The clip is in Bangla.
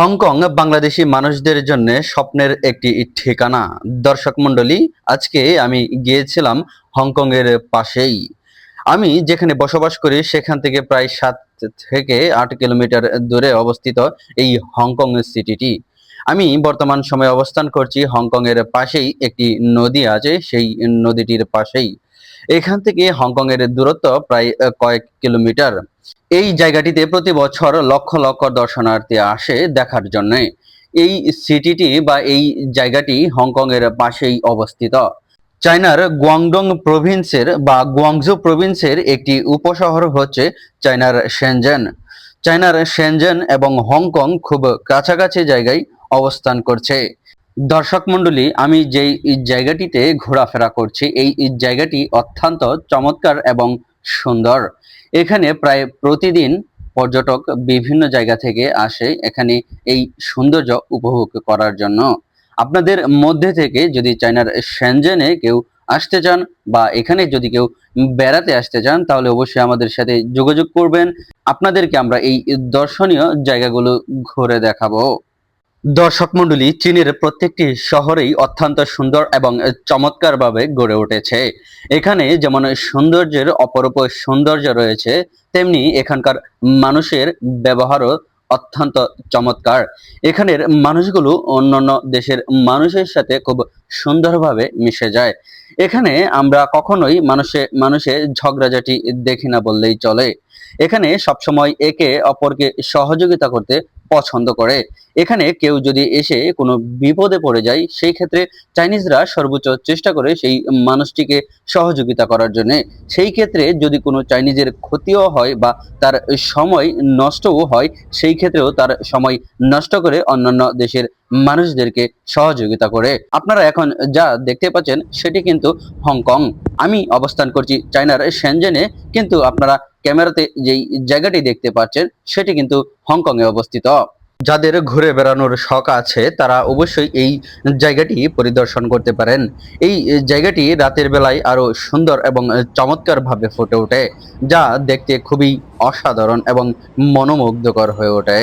হংকং বাংলাদেশি মানুষদের জন্য স্বপ্নের একটি ঠিকানা। দর্শক মণ্ডলী, আজকে আমি গিয়েছিলাম হংকং এর পাশেই। আমি যেখানে বসবাস করি, সেখান থেকে প্রায় সাত থেকে আট কিলোমিটার দূরে অবস্থিত এই হংকং সিটিটি। আমি বর্তমান সময়ে অবস্থান করছি হংকং এর পাশেই একটি নদী আছে, সেই নদীটির পাশেই। এখান থেকে হংকং এর দূরত্ব প্রায় কয়েক কিলোমিটার। এই জায়গাটিতে প্রতি বছর লক্ষ লক্ষ দর্শনার্থী আসে দেখার জন্য। এই সিটিটি বা এই জায়গাটি হংকং এর পাশেই অবস্থিত। চায়নার গুয়াংডং প্রভিন্সের বা গুয়াংজু প্রভিন্সের একটি উপশহর হচ্ছে চায়নার শেনজেন চায়নার শেনজেন এবং হংকং খুব কাছাকাছি জায়গায় অবস্থান করছে। দর্শক মণ্ডলী, আমি যেই জায়গাটিতে ঘোরাফেরা করছি, এই জায়গাটি অত্যন্ত চমৎকার এবং সুন্দর। এখানে প্রায় প্রতিদিন পর্যটক বিভিন্ন জায়গা থেকে আসে এখানে এই সৌন্দর্য উপভোগ করার জন্য। আপনাদের মধ্যে থেকে যদি চায়নার সেনজেনে কেউ আসতে চান বা এখানে যদি কেউ বেড়াতে আসতে চান, তাহলে অবশ্যই আমাদের সাথে যোগাযোগ করবেন। আপনাদেরকে আমরা এই দর্শনীয় জায়গাগুলো ঘুরে দেখাবো। দর্শক মণ্ডলী, চীনের প্রত্যেকটি শহরেই অত্যন্ত সুন্দর এবং চমৎকারভাবে গড়ে উঠেছে। এখানে যেমন সৌন্দর্যের অপরূপ সৌন্দর্য রয়েছে, তেমনি এখানকার মানুষের ব্যবহারও অত্যন্ত চমৎকার। এখানের মানুষগুলো অন্যান্য দেশের মানুষের সাথে খুব সুন্দরভাবে মিশে যায়। এখানে আমরা কখনোই মানুষে মানুষে ঝগড়াঝাটি দেখি না বললেই চলে। এখানে সবসময় একে অপরকে সহযোগিতা করতে পছন্দ করে। এখানে কেউ যদি এসে কোনো বিপদে পড়ে যায়, সেই ক্ষেত্রে চাইনিজরা সর্বোচ্চ চেষ্টা করে সেই মানুষটিকে সহযোগিতা করার জন্য। সেই ক্ষেত্রে যদি কোনো চাইনিজের ক্ষতিও হয় বা তার সময় নষ্টও হয়, সেই ক্ষেত্রেও তার সময় নষ্ট করে অন্যান্য দেশের মানুষদেরকে সহযোগিতা করে। আপনারা এখন যা দেখতে পাচ্ছেন, সেটি কিন্তু হংকং। আমি অবস্থান করছি চায়নার সেনজেনে কিন্তু আপনারা ক্যামেরাতে যেই জায়গাটি দেখতে পাচ্ছেন, সেটি কিন্তু হংকং এ অবস্থিত। যাদের ঘুরে বেড়ানোর শখ আছে, তারা অবশ্যই এই জায়গাটি পরিদর্শন করতে পারেন। এই জায়গাটি রাতের বেলায় আরও সুন্দর এবং চমৎকারভাবে ফুটে ওঠে, যা দেখতে খুবই অসাধারণ এবং মনোমুগ্ধকর হয়ে ওঠে।